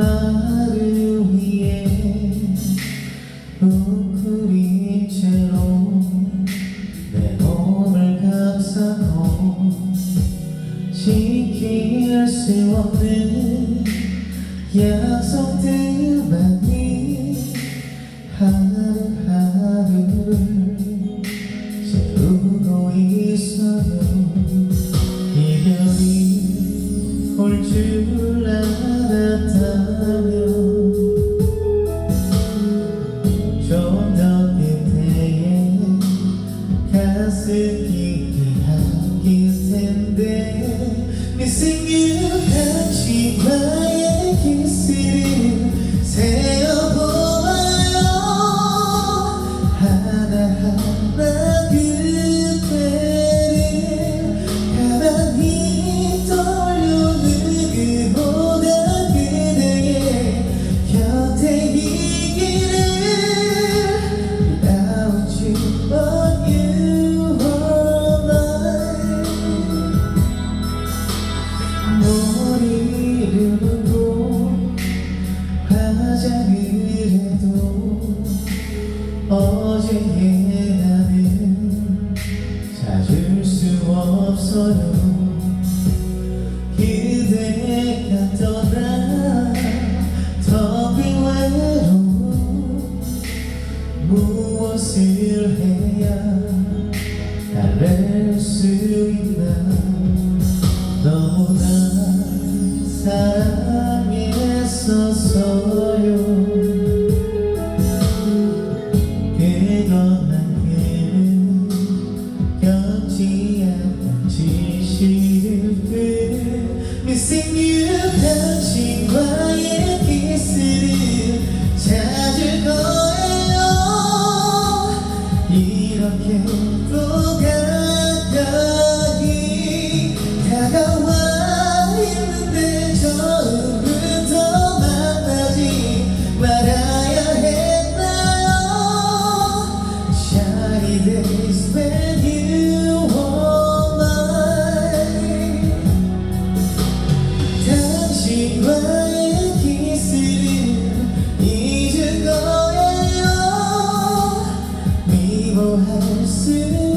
나를 위해 우크린 채로 내 몸을 감싸고 지킬 수 없는 약속들. Singing, 어제의 나는 찾을 수 없어요. 기대가 떠나 더빈 외로 무엇을 해야 Tinha pra te escrever, me seguir. 还是。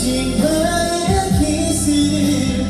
아직 나의 기스를